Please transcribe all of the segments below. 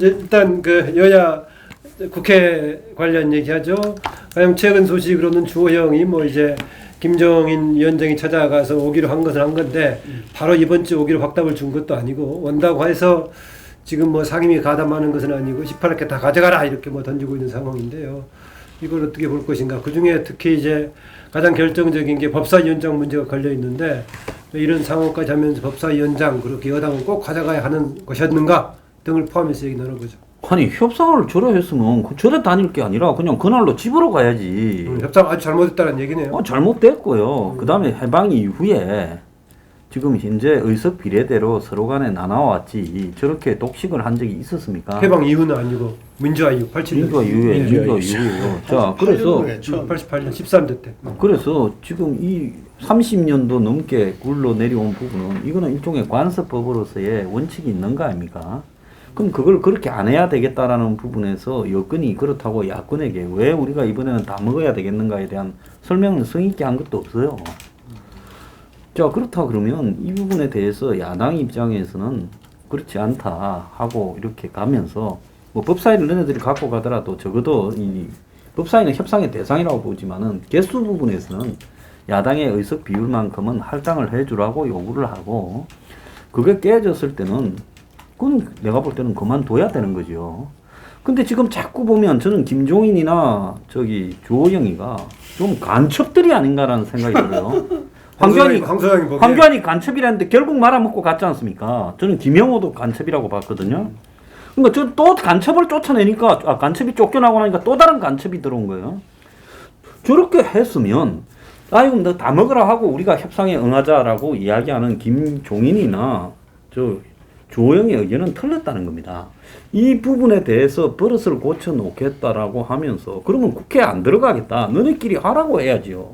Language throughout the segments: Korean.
일단 그 여야 국회 관련 얘기하죠. 가장 최근 소식으로는 주호영이 뭐 이제 김종인 위원장이 찾아가서 오기로 한 것은 한 건데 바로 이번 주 오기로 확답을 준 것도 아니고 원다고 해서 지금 뭐 상임위 가담하는 것은 아니고 18개 다 가져가라 이렇게 뭐 던지고 있는 상황인데요. 이걸 어떻게 볼 것인가. 그 중에 특히 이제 가장 결정적인 게 법사위원장 문제가 걸려 있는데 이런 상황까지 하면서 법사위원장 그렇게 여당은 꼭 가져가야 하는 것이었는가 등을 포함해서 얘기 나눠보죠. 아니 협상을 저래 했으면 그 절에 다닐 게 아니라 그냥 그날로 집으로 가야지. 음, 협상 아주 잘못했다는 얘기네요. 어, 잘못됐고요. 그 다음에 해방 이후에 지금 현재 의석 비례대로 서로 간에 나눠왔지 저렇게 독식을 한 적이 있었습니까? 해방 이후는 아니고 민주화 이후 87년. 민주화 이후에 민주화 민주화 이후. 이후에요. 자 그래서 88년 13대 때. 그래서 지금 이 30년도 넘게 굴러 내려온 부분은 이거는 일종의 관습법으로서의 원칙이 있는 거 아닙니까? 그럼 그걸 그렇게 안 해야 되겠다라는 부분에서 여건이 그렇다고 야권에게 왜 우리가 이번에는 다 먹어야 되겠는가에 대한 설명을 성의있게 한 것도 없어요. 자 그렇다 그러면 이 부분에 대해서 야당 입장에서는 그렇지 않다 하고 이렇게 가면서 뭐 법사위를 너네들이 갖고 가더라도 적어도 이 법사위는 협상의 대상이라고 보지만은 개수 부분에서는 야당의 의석 비율만큼은 할당을 해주라고 요구를 하고 그게 깨졌을 때는 그건 내가 볼 때는 그만둬야 되는 거죠. 근데 지금 자꾸 보면 저는 김종인이나 저기 조호영이가 좀 간첩들이 아닌가라는 생각이 들어요. 황교안이 황소장이 황교안이 간첩이라는데 결국 말아먹고 갔지 않습니까? 저는 김영호도 간첩이라고 봤거든요. 그러니까 저 또 간첩을 쫓아내니까 아, 간첩이 쫓겨나고 나니까 또 다른 간첩이 들어온 거예요. 저렇게 했으면 아이고 너다 먹으라 하고 우리가 협상에 응하자라고 이야기하는 김종인이나 저 조영의 의견은 틀렸다는 겁니다. 이 부분에 대해서 버릇을 고쳐 놓겠다라고 하면서 그러면 국회에 안 들어가겠다. 너네끼리 하라고 해야지요.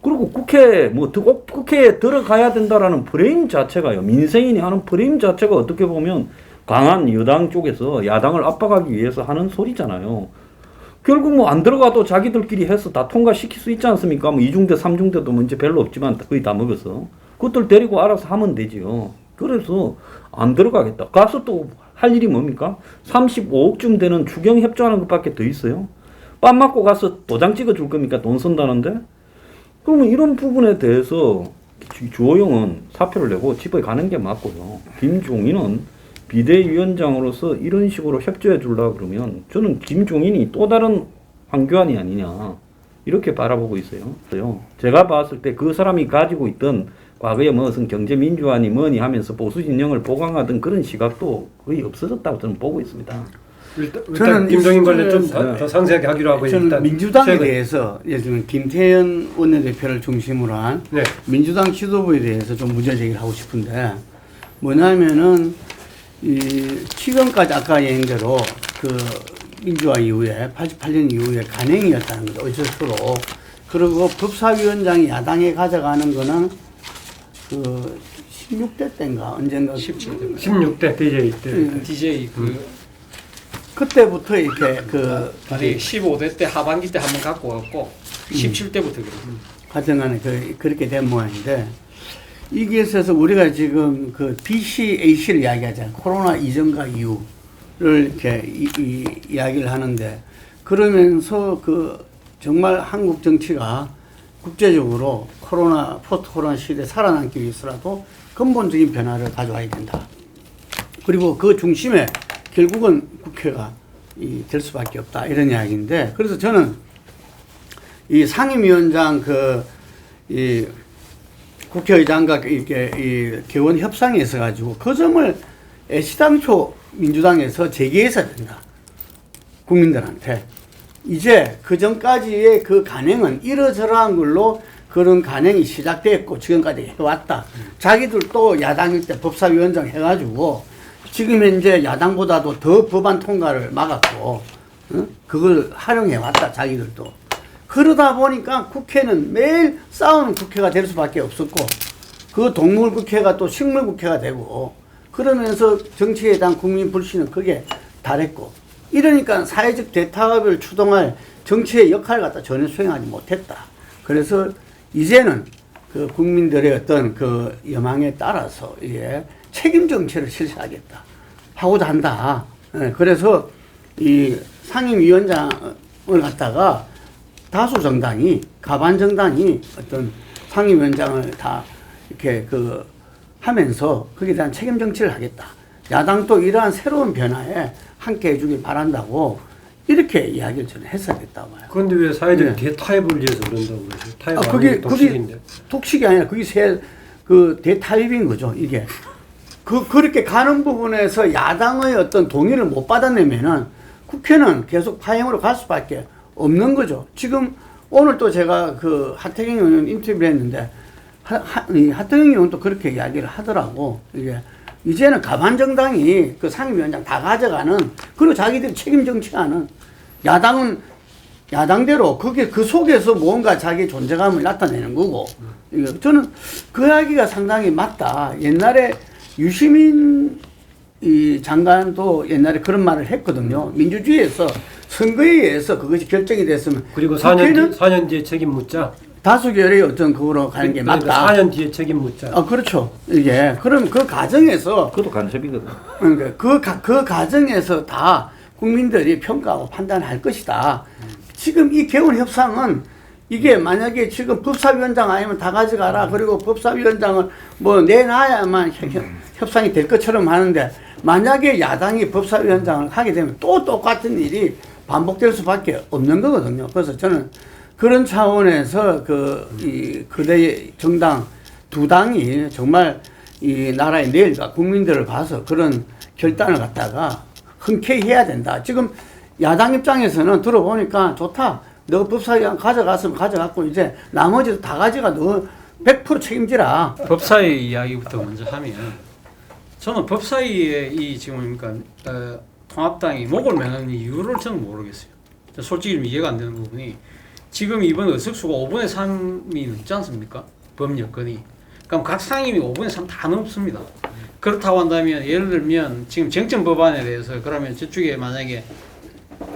그리고 국회 뭐 드- 꼭 국회에 들어가야 된다라는 프레임 자체가요. 민생인이 하는 프레임 자체가 어떻게 보면 강한 여당 쪽에서 야당을 압박하기 위해서 하는 소리잖아요. 결국 뭐 안 들어가도 자기들끼리 해서 다 통과시킬 수 있지 않습니까? 뭐 이중대, 삼중대도 문제 별로 없지만 거의 다 먹어서 그것들 데리고 알아서 하면 되지요. 그래서 안 들어가겠다. 가서 또 할 일이 뭡니까? 35억쯤 되는 추경 협조하는 것밖에 더 있어요. 빰 맞고 가서 도장 찍어 줄 겁니까? 돈 쓴다는데? 그러면 이런 부분에 대해서 주- 주호영은 사표를 내고 집에 가는 게 맞고요. 김종인은 비대위원장으로서 이런 식으로 협조해 주려고 그러면 저는 김종인이 또 다른 황교안이 아니냐 이렇게 바라보고 있어요. 제가 봤을 때 그 사람이 가지고 있던 과거에 무슨 경제민주화니 뭐니 하면서 보수 진영을 보강하던 그런 시각도 거의 없어졌다고 저는 보고 있습니다. 일단, 일단 저는 김종인 이 관련 좀 시점에서 더, 더 상세하게 하기로 하고 저는 일단 민주당에 최근- 대해서 예를 들면 김태현 원내대표를 중심으로 한 네. 민주당 지도부에 대해서 좀 문제 제기를 하고 싶은데 뭐냐면은 이 지금까지 아까 얘기대로 그 민주화 이후에 88년 이후에 간행이었다는 거죠 어쩔수로 그리고 법사위원장이 야당에 가져가는 거는 그 16대 때인가 언젠가 17대 16대 DJ 때 음. DJ 그 그때부터 이렇게 그 아니 15대 때 하반기 때 한 번 갖고 왔고 17대부터 그래. 하여튼간에 그, 그렇게 된 모양인데 이게 있어서 우리가 지금 그 BC, AC를 이야기하잖아요. 코로나 이전과 이후를 이렇게 이, 이, 이야기를 하는데 그러면서 그 정말 한국 정치가 국제적으로 코로나, 포스트 코로나 시대에 살아남기 위해서라도 근본적인 변화를 가져와야 된다. 그리고 그 중심에 결국은 국회가 이, 될 수밖에 없다. 이런 이야기인데 그래서 저는 이 상임위원장 그, 이, 국회의장과 이렇게 이 개원 협상에 있어 가지고 그 점을 애시당초 민주당에서 제기해서 된다. 국민들한테. 이제 그 전까지의 그 간행은 이러저러한 걸로 그런 간행이 시작됐고 지금까지 해왔다. 자기들 또 야당일 때 법사위원장 해가지고 지금 현재 야당보다도 더 법안 통과를 막았고 어? 그걸 활용해왔다 자기들도. 그러다 보니까 국회는 매일 싸우는 국회가 될 수밖에 없었고 그 동물 국회가 또 식물 국회가 되고 그러면서 정치에 대한 국민 불신은 크게 달했고 이러니까 사회적 대타협을 추동할 정치의 역할을 갖다 전혀 수행하지 못했다. 그래서 이제는 그 국민들의 어떤 그 여망에 따라서 이게 책임 정치를 실시하겠다. 하고자 한다. 예, 그래서 이 상임위원장을 갖다가 다수 정당이 가반 정당이 어떤 상임위원장을 다 이렇게 그 하면서 거기에 대한 책임 정치를 하겠다. 야당도 이러한 새로운 변화에 함께 해주길 바란다고 이렇게 이야기를 저는 했어야 됐다고 봐요. 그런데 왜 사회적 네. 대타협을 위해서 그런다고 그러죠? 타협 아, 안 그게 하고 그게 독식인데. 독식이 아니라 그게 새그 대타협인 거죠. 이게 그 그렇게 가는 부분에서 야당의 어떤 동의를 못 받아내면은 국회는 계속 파행으로 갈 수밖에 없는 거죠. 지금 오늘 또 제가 그 하태경 의원 인터뷰를 했는데 하, 하, 이 하태경 의원도 그렇게 이야기를 하더라고. 이게 이제는 가반 정당이 그 상임위원장 다 가져가는 그리고 자기들이 책임 정치하는 야당은 야당대로 그게 그 속에서 뭔가 자기 존재감을 나타내는 거고 이거 저는 그 이야기가 상당히 맞다. 옛날에 유시민 이 장관도 옛날에 그런 말을 했거든요. 민주주의에서 선거에 의해서 그것이 결정이 됐으면 그리고 4년, 국회는 뒤, 4년 뒤에 책임 묻자. 다수결의 어떤 그거로 가는 게 그러니까 맞다. 4년 뒤에 책임 묻자. 아 그렇죠. 이게 그럼 그 과정에서 그것도 간첩이거든. 그러니까 그, 가, 그 과정에서 다 국민들이 평가하고 판단할 것이다. 지금 이 개원 협상은 이게 만약에 지금 법사위원장 아니면 다 가져가라. 그리고 법사위원장을 뭐 내놔야만 협- 협- 협상이 될 것처럼 하는데 만약에 야당이 법사위원장을 하게 되면 또 똑같은 일이 반복될 수밖에 없는 거거든요. 그래서 저는 그런 차원에서 그, 이, 그대 정당 두 당이 정말 이 나라의 내일과 국민들을 봐서 그런 결단을 갖다가 흔쾌히 해야 된다. 지금 야당 입장에서는 들어보니까 좋다. 너 법사위원 가져갔으면 가져갔고 이제 나머지도 다 가져가 너 100% 책임지라. 법사위 이야기부터 먼저 하면 저는 법사위의 이 지금 뭡니까 어, 통합당이 목을 매는 이유를 저는 모르겠어요. 저 솔직히 좀 이해가 안 되는 부분이 지금 이번 의석수가 5분의 3이 넘지 않습니까? 법 여건이. 그럼 각 상임이 5분의 3 다 넘습니다. 그렇다고 한다면 예를 들면 지금 쟁점 법안에 대해서 그러면 저쪽에 만약에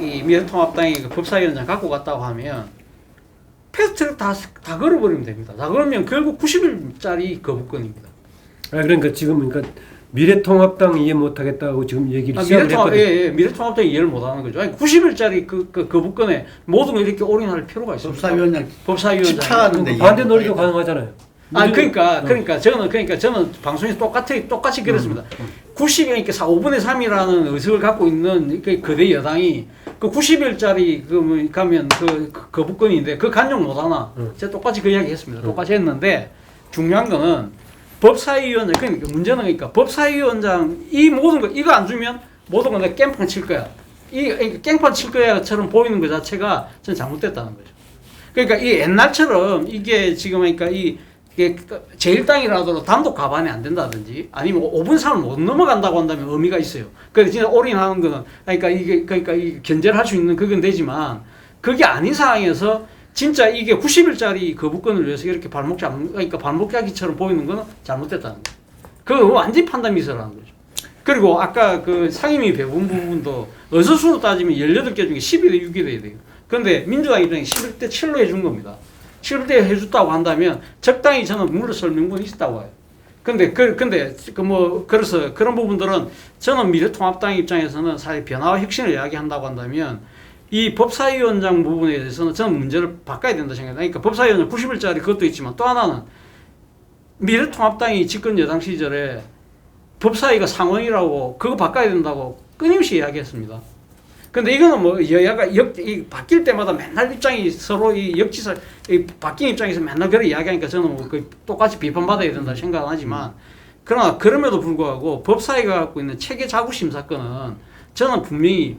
이 미래통합당이 그 법사위원장 갖고 갔다고 하면 패스트를 다, 다 걸어버리면 됩니다. 다 걸으면 결국 90일짜리 거부권입니다. 아, 그러니까 지금 그러니까 미래통합당 이해 못하겠다고 지금 얘기를 아, 시작을 미래통합, 했거든요. 예, 예, 미래통합당이 이해를 못하는 거죠. 아니, 90일짜리 그, 그 거부권에 모든 걸 이렇게 올인할 필요가 있습니다. 법사위원장 법사위원장. 집착하는데 반대 논리도 가능하잖아요. 아, 그러니까, 그러니까 저는 그러니까 저는 방송에서 똑같이 똑같이 그랬습니다. 90이니까 5분의 3이라는 의석을 갖고 있는 그 거대 여당이 그 90일짜리 그 뭐 가면 그, 그 거부권인데 그 간용 못 하나. 제가 똑같이 그 이야기 했습니다. 똑같이 했는데 중요한 거는 법사위원장 그러니까 문제는 그러니까 법사위원장 이 모든 거 이거 안 주면 모든 거 내가 깽판 칠 거야. 이 그러니까 깽판 칠 거야처럼 보이는 것 자체가 저는 잘못됐다는 거죠. 그러니까 이 옛날처럼 이게 지금 그러니까 이 제1당이라도 단독 가반이 안 된다든지 아니면 5분 3을 못 넘어간다고 한다면 의미가 있어요. 그래서 진짜 올인하는 거는 그러니까 이게 그러니까 이 견제를 할 수 있는 그건 되지만 그게 아닌 상황에서 진짜 이게 90일짜리 거부권을 위해서 이렇게 발목 잡 그러니까 발목 잡기처럼 보이는 거는 잘못됐다는 거예요. 그거 완전 판단 미스라는 거죠. 그리고 아까 그 상임위 배분 부분도 의석수로 따지면 18개 중에 12대 6이 돼야 돼요. 그런데 민주당 입장에 11대 7로 해준 겁니다. 7대 해줬다고 한다면 적당히 저는 물러설 명분이 있다고 봐요. 근데 그 근데 그 뭐 그래서 그런 부분들은 저는 미래통합당 입장에서는 사실 변화와 혁신을 이야기한다고 한다면 이 법사위원장 부분에 대해서는 저는 문제를 바꿔야 된다 생각해요. 그러니까 법사위원장 90일짜리 그것도 있지만 또 하나는 미래통합당이 집권 여당 시절에 법사위가 상원이라고 그거 바꿔야 된다고 끊임없이 이야기했습니다. 근데 이거는 뭐 여야가 역, 이 바뀔 때마다 맨날 입장이 서로 이 역지사 이 바뀐 입장에서 맨날 그런 이야기하니까 저는 뭐 그 똑같이 비판받아야 된다 생각하지만 그러나 그럼에도 불구하고 법사위가 갖고 있는 체계 자구심 사건은 저는 분명히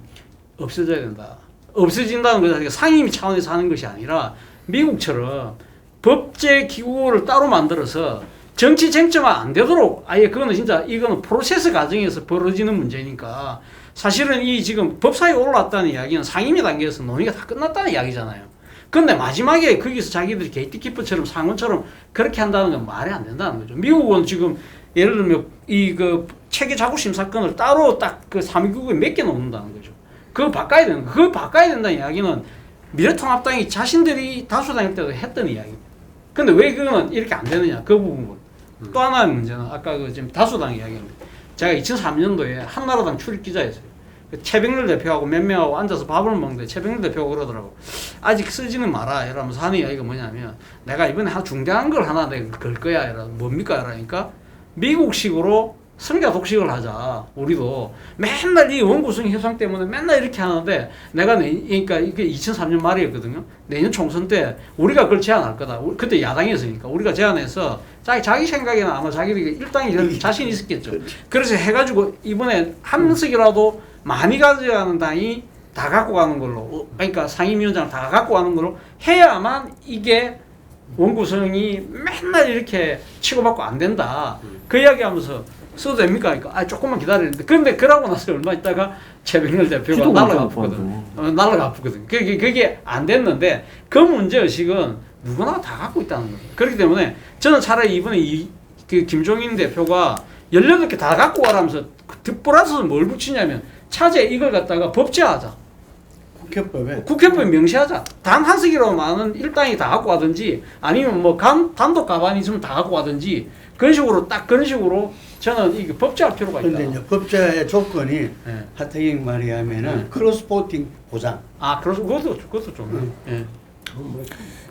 없어져야 된다. 없어진다는 것 자체가 상임위 차원에서 하는 것이 아니라 미국처럼 법제 기구를 따로 만들어서 정치 쟁점화 안 되도록 아예 그거는 진짜 이거는 프로세스 과정에서 벌어지는 문제니까 사실은 이 지금 법사위에 올라왔다는 이야기는 상임위 단계에서 논의가 다 끝났다는 이야기잖아요. 근데 마지막에 거기서 자기들이 게이트키퍼처럼 상원처럼 그렇게 한다는 건 말이 안 된다는 거죠. 미국은 지금 예를 들면 이 그 체계 자구심 사건을 따로 딱 그 3위국에 몇 개 놓는다는 거죠. 그거 바꿔야 되는 거. 그거 바꿔야 된다는 이야기는 미래통합당이 자신들이 다수 당일 때도 했던 이야기입니다. 근데 왜 그거는 이렇게 안 되느냐 그 부분. 또 하나의 문제는 아까 그 지금 다수당 이야기입니다. 제가 2003년도에 한나라당 출입 기자였어요. 최병렬 대표하고 몇 명하고 앉아서 밥을 먹는데 최병렬 대표가 그러더라고. 아직 쓰지는 마라. 이러면서 하는 이야기가 뭐냐면 내가 이번에 한 중대한 걸 하나 내가 걸 거야. 이러 뭡니까? 이러니까 미국식으로 성자 독식을 하자. 우리도 맨날 이 원구성 협상 때문에 맨날 이렇게 하는데 내가 내, 그러니까 이게 2003년 말이었거든요. 내년 총선 때 우리가 그걸 제안할 거다. 우리- 그때 야당이었으니까 우리가 제안해서 자기 자기 생각에는 아마 자기들이 일당이 자신 있었겠죠. 그래서 해가지고 이번에 한 석이라도 많이 가져가는 당이 다 갖고 가는 걸로 어, 그러니까 상임위원장 다 갖고 가는 걸로 해야만 이게 원구성이 맨날 이렇게 치고받고 안 된다. 그 이야기하면서 써도 됩니까? 그러니까 아 조금만 기다리는데 그런데 그러고 나서 얼마 있다가 최병렬 대표가 문자 아프거든. 어, 날아가 아프거든. 그게 그게 안 됐는데 그 문제 의식은 누구나 다 갖고 있다는 거예요. 그렇기 때문에 저는 차라리 이번에 이, 그 김종인 대표가 18개 다 갖고 가라면서 그 플러스 뭘 붙이냐면 차제 이걸 갖다가 법제하자. 국회법에 국회법에 명시하자. 단 한 석이로만은 일당이 다 갖고 가든지 아니면 뭐 간, 단독 가반이 있으면 다 갖고 가든지 그런 식으로 딱 그런 식으로 저는 이게 법제할 필요가 있다. 근데 이제 법제의 조건이 예. 하태경 말이 하면은 네. 크로스 보팅 보장. 아, 그래서 그것도 그것도 좀. 예.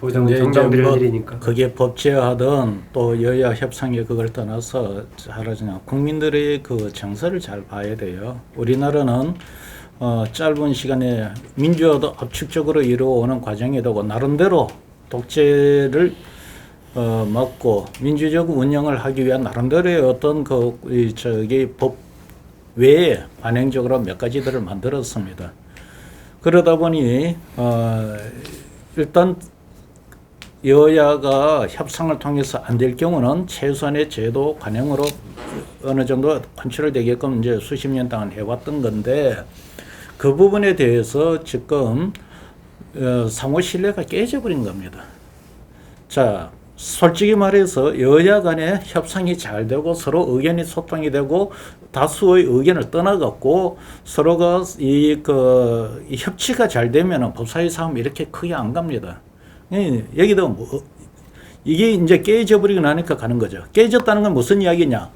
보장 근데 이제 정당비를 뭐 일이니까. 그게 법제하든 또 여야 협상에 그걸 떠나서 잘하잖아. 국민들의 그 정서를 잘 봐야 돼요. 우리나라는 어, 짧은 시간에 민주화도 압축적으로 이루어오는 과정에도 나름대로 독재를 어, 막고 민주적 운영을 하기 위한 나름대로의 어떤 그 이, 저기 법 외에 관행적으로 몇 가지들을 만들었습니다. 그러다 보니 어, 일단 여야가 협상을 통해서 안 될 경우는 최소한의 제도 관행으로 어느 정도 컨트롤되게끔 이제 수십 년 동안 해왔던 건데 그 부분에 대해서 지금 어, 상호 신뢰가 깨져버린 겁니다. 자, 솔직히 말해서 여야 간에 협상이 잘 되고 서로 의견이 소통이 되고 다수의 의견을 떠나갖고 서로가 이, 그, 이 협치가 잘 되면은 법사위 싸움 이렇게 크게 안 갑니다. 예, 여기도 뭐, 이게 이제 깨져 버리고 나니까 가는 거죠. 깨졌다는 건 무슨 이야기냐?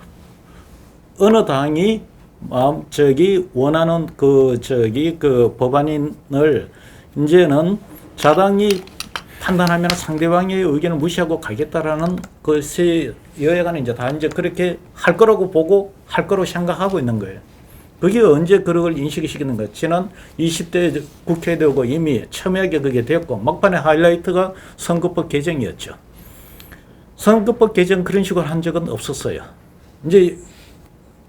어느 당이 마음 저기 원하는 그 저기 그 법안인을 이제는 자당이 판단하면 상대방의 의견을 무시하고 가겠다라는 것이 여야간에 이제 다 이제 그렇게 할 거라고 보고 할 거로 생각하고 있는 거예요. 그게 언제 그걸 인식시키는 거예요. 지난 20대 국회에 되고 이미 첨예하게 그게 됐고 막판에 하이라이트가 선거법 개정이었죠. 선거법 개정 그런 식으로 한 적은 없었어요. 이제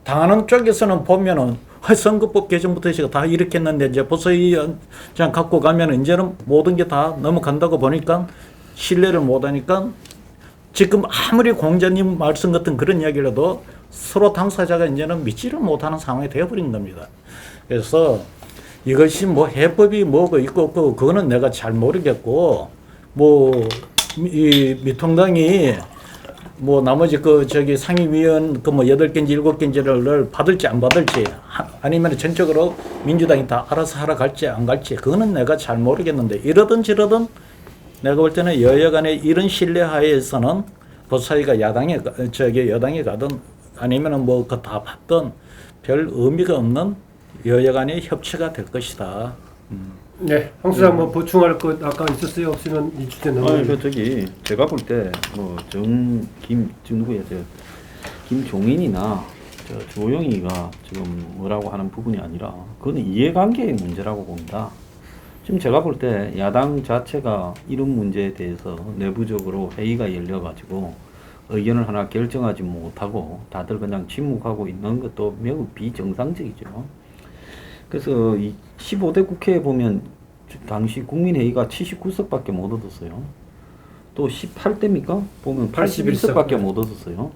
당하는 쪽에서는 보면은 아, 선거법 개정부터 해서 다 이렇게 했는데 이제 법사위원장 갖고 가면 이제는 모든 게 다 넘어간다고 보니까 신뢰를 못 하니까 지금 아무리 공자님 말씀 같은 그런 이야기라도 서로 당사자가 이제는 믿지를 못하는 상황이 되어버린 겁니다. 그래서 이것이 뭐 해법이 뭐가 있고 없고 그거는 내가 잘 모르겠고 뭐 이 미통당이 뭐 나머지 그 저기 상임위원 그 뭐 여덟 개인지 일곱 개인지를 받을지 안 받을지 하- 아니면 전적으로 민주당이 다 알아서 하러 갈지 안 갈지 그거는 내가 잘 모르겠는데 이러든 저러든 내가 볼 때는 여야 간의 이런 신뢰 하에서는 법사위가 야당에 가- 저기 여당에 가든 아니면은 뭐 그 다 받든 별 의미가 없는 여야 간의 협치가 될 것이다. 네, 황 수장 뭐 보충할 것 아까 있었어요? 없으면 이 주제 넘어. 아니 그 저기 제가 볼 때 뭐 정김 누구야 저 김종인이나 저 주호영이가 지금 뭐라고 하는 부분이 아니라 그거는 이해관계의 문제라고 봅니다. 지금 제가 볼 때 야당 자체가 이런 문제에 대해서 내부적으로 회의가 열려가지고 의견을 하나 결정하지 못하고 다들 그냥 침묵하고 있는 것도 매우 비정상적이죠. 그래서 이 15대 국회에 보면 당시 국민회의가 79석밖에 못 얻었어요. 또 18대입니까? 보면 81석밖에 못 얻었어요.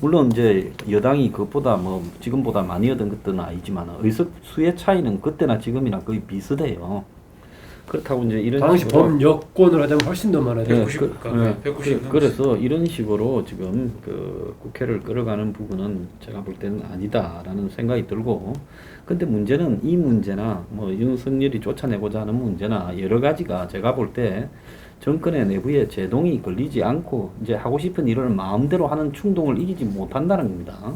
물론 이제 여당이 그것보다 뭐 지금보다 많이 얻은 것들은 아니지만 의석 수의 차이는 그때나 지금이나 거의 비슷해요. 그렇다고 이제 이런 당시 식으로 범 여권을 하자면 훨씬 더 많아요. 네, 190 그, 네, 190 그, 그래서 이런 식으로 지금 그 국회를 끌어가는 부분은 제가 볼 때는 아니다라는 생각이 들고 근데 문제는 이 문제나 뭐 윤석열이 쫓아내고자 하는 문제나 여러 가지가 제가 볼 때 정권의 내부에 제동이 걸리지 않고 이제 하고 싶은 일을 마음대로 하는 충동을 이기지 못한다는 겁니다.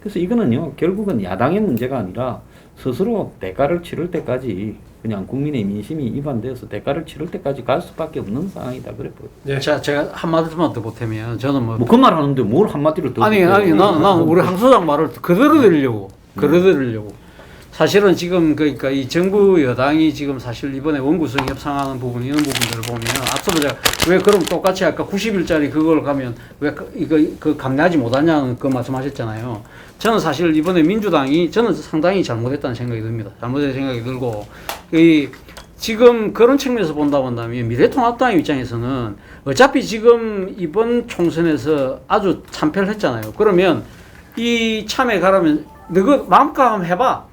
그래서 이거는요 결국은 야당의 문제가 아니라 스스로 대가를 치를 때까지 그냥 국민의 민심이 이반되어서 대가를 치를 때까지 갈 수밖에 없는 상황이다 그래 보여. 네. 자, 제가 한마디만 더 보태면 저는 뭐 뭐 그 말 하는데 뭘 한마디로 더 아니? 아니 나는 난 우리 항 소장 말을 그대로 들으려고 그대로 들으려고 사실은 지금 그러니까 이 정부 여당이 지금 사실 이번에 원구성 협상하는 부분 이런 부분들을 보면 앞서도 제가 왜 그럼 똑같이 아까 90일짜리 그걸 가면 왜 그- 이거 그 감내하지 못하냐는 그 말씀하셨잖아요. 저는 사실 이번에 민주당이 저는 상당히 잘못했다는 생각이 듭니다. 잘못된 생각이 들고 이 지금 그런 측면에서 본다 본다면 미래통합당 입장에서는 어차피 지금 이번 총선에서 아주 참패를 했잖아요. 그러면 이 참에 가라면 너그 마음껏 한번 해봐.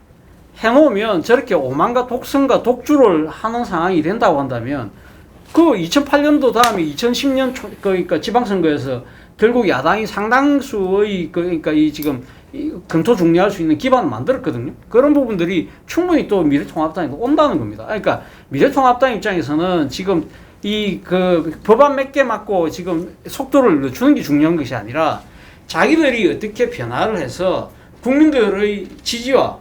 해놓으면 저렇게 오만과 독선과 독주를 하는 상황이 된다고 한다면 그 2008년도 다음에 2010년 초, 그러니까 지방선거에서 결국 야당이 상당수의 그- 그러니까 이 지금 이 검토 중리할 수 있는 기반을 만들었거든요. 그런 부분들이 충분히 또 미래통합당에 온다는 겁니다. 그러니까 미래통합당 입장에서는 지금 이 그 법안 몇 개 맞고 지금 속도를 늦추는 게 중요한 것이 아니라 자기들이 어떻게 변화를 해서 국민들의 지지와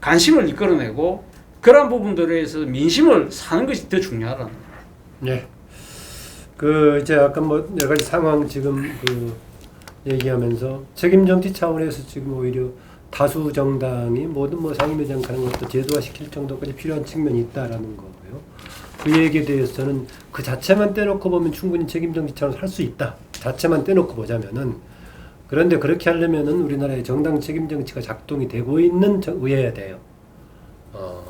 관심을 이끌어내고 그러한 부분들에 대해서 민심을 사는 것이 더 중요하다는. 네. 그 이제 아까 뭐 여러 가지 상황 지금 그 얘기하면서 책임 정치 차원에서 지금 오히려 다수 정당이 모든 뭐 상임위원장 가는 것도 제도화시킬 정도까지 필요한 측면이 있다라는 거고요. 그 얘기에 대해서는 그 자체만 떼놓고 보면 충분히 책임 정치 차원에서 할 수 있다. 자체만 떼놓고 보자면은 그런데 그렇게 하려면은 우리나라의 정당 책임 정치가 작동이 되고 있는 정- 의회야 돼요. 어,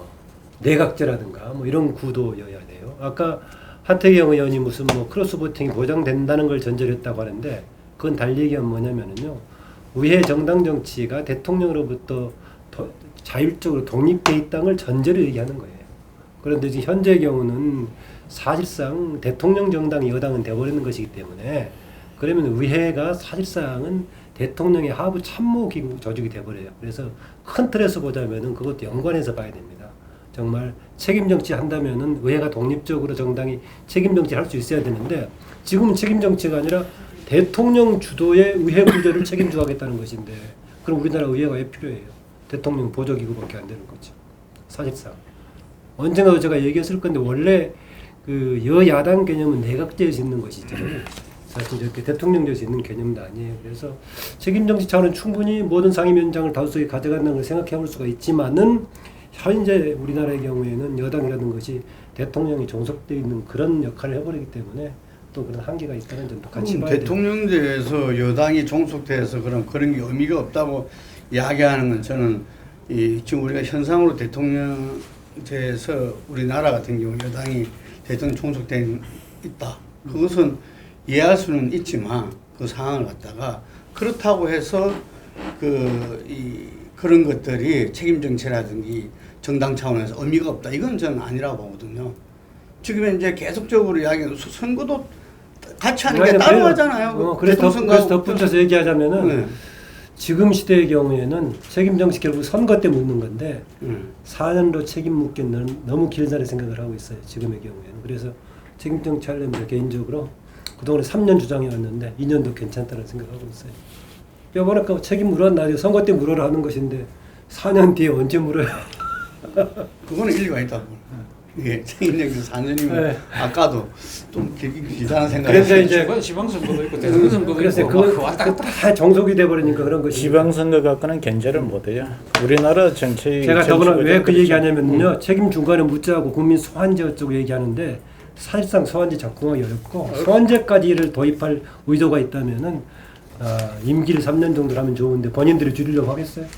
내각제라든가 뭐 이런 구도여야 돼요. 아까 하태경 의원이 무슨 뭐 크로스 보팅이 보장된다는 걸 전제로 했다고 하는데 그건 달리 얘기하면 뭐냐면은요. 의회 정당 정치가 대통령으로부터 더 자율적으로 독립돼 있다는 걸 전제로 얘기하는 거예요. 그런데 지금 현재 경우는 사실상 대통령 정당이 여당은 돼버리는 것이기 때문에 그러면 의회가 사실상은 대통령의 하부 참모 기구 조직이 돼버려요. 그래서 큰 틀에서 보자면은 그것도 연관해서 봐야 됩니다. 정말 책임 정치 한다면은 의회가 독립적으로 정당이 책임 정치를 할수 있어야 되는데 지금은 책임 정치가 아니라 대통령 주도의 의회 구조를 책임져 하겠다는 것인데 그럼 우리나라 의회가 왜 필요해요? 대통령 보조 기구밖에 안 되는 거죠. 사실상 언젠가 제가 얘기했을 건데 원래 그 여야당 개념은 내각제에서 있는 것이죠. 사실 이렇게 대통령제에서 있는 개념도 아니에요. 그래서 책임 정치 차원은 충분히 모든 상임위원장을 다수석에 가져간다는 걸 생각해 볼 수가 있지만은 현재 우리나라의 경우에는 여당이라는 것이 대통령이 종속되어 있는 그런 역할을 해버리기 때문에 또 그런 한계가 있다는 점도 같이 봐야. 대통령제에서 여당이 종속돼서 그런 그런 게 의미가 없다고 이야기하는 건 저는 이 지금 우리가 현상으로 대통령제에서 우리나라 같은 경우 여당이 대통령 종속된 있다. 그것은 이해할 수는 있지만 그 상황을 갖다가 그렇다고 해서 그 이 그런 것들이 책임 정치라든지 정당 차원에서 의미가 없다. 이건 저는 아니라고 보거든요. 지금 이제 계속적으로 이야기하는 수- 선거도 같이 하는 게 아니, 따로. 하잖아요. 어, 그래서, 덧, 그래서 덧붙여서 얘기하자면은 네. 지금 시대의 경우에는 책임 정치 결국 선거 때 묻는 건데 네. 4년도 책임 묻기는 너무 길다는 생각을 하고 있어요. 지금의 경우에는. 그래서 책임 정치 하려면 저 개인적으로 그동안에 3년 주장해 왔는데 2년도 괜찮다는 생각하고 있어요. 이번에 그 책임 물어나 선거 때 물어라 하는 것인데 4년 뒤에 언제 물어요? 그거는 일리가 있다고. 이게 책임력이 4년이면 네. 아까도 좀 길기 길다는 생각이 그래서. 이제 지방- 지방선거도 있고 대통령 선거도 그래서 있고 그건 막 왔다 갔다 다 정속이 돼 버리니까 그런 것이 지방선거 갖고는 견제를 못해요. 우리나라 정치 제가 더구나 정치 왜그 그렇죠. 얘기하냐면요 책임 중간에 묻자고 국민 소환제 어쩌고 얘기하는데 사실상 소환제 작동하기 어렵고 소환제까지를 도입할 의도가 있다면은 아, 임기를 3년 정도 하면 좋은데 본인들이 줄이려고 하겠어요?